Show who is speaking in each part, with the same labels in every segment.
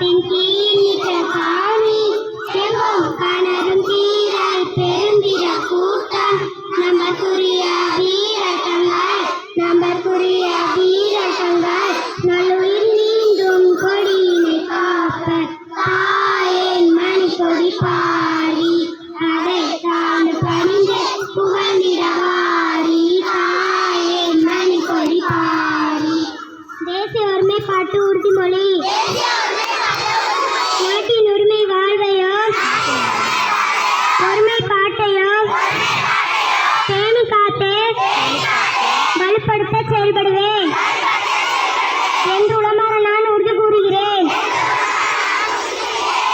Speaker 1: காட்டின் கீழ் நிற்க சாமி செல்வம் கணரும் தீராய் பெருந்திர கூட்டம். நம்ம குறிய வீரட்டங்கள் நம்ம குறிய வீரட்டங்கள் நல்லுயிர் நீந்தும் கொடியினை காப்ப தாயின் மணி கொடி பாடி அதை தான் பணிந்த புகழ்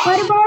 Speaker 1: What about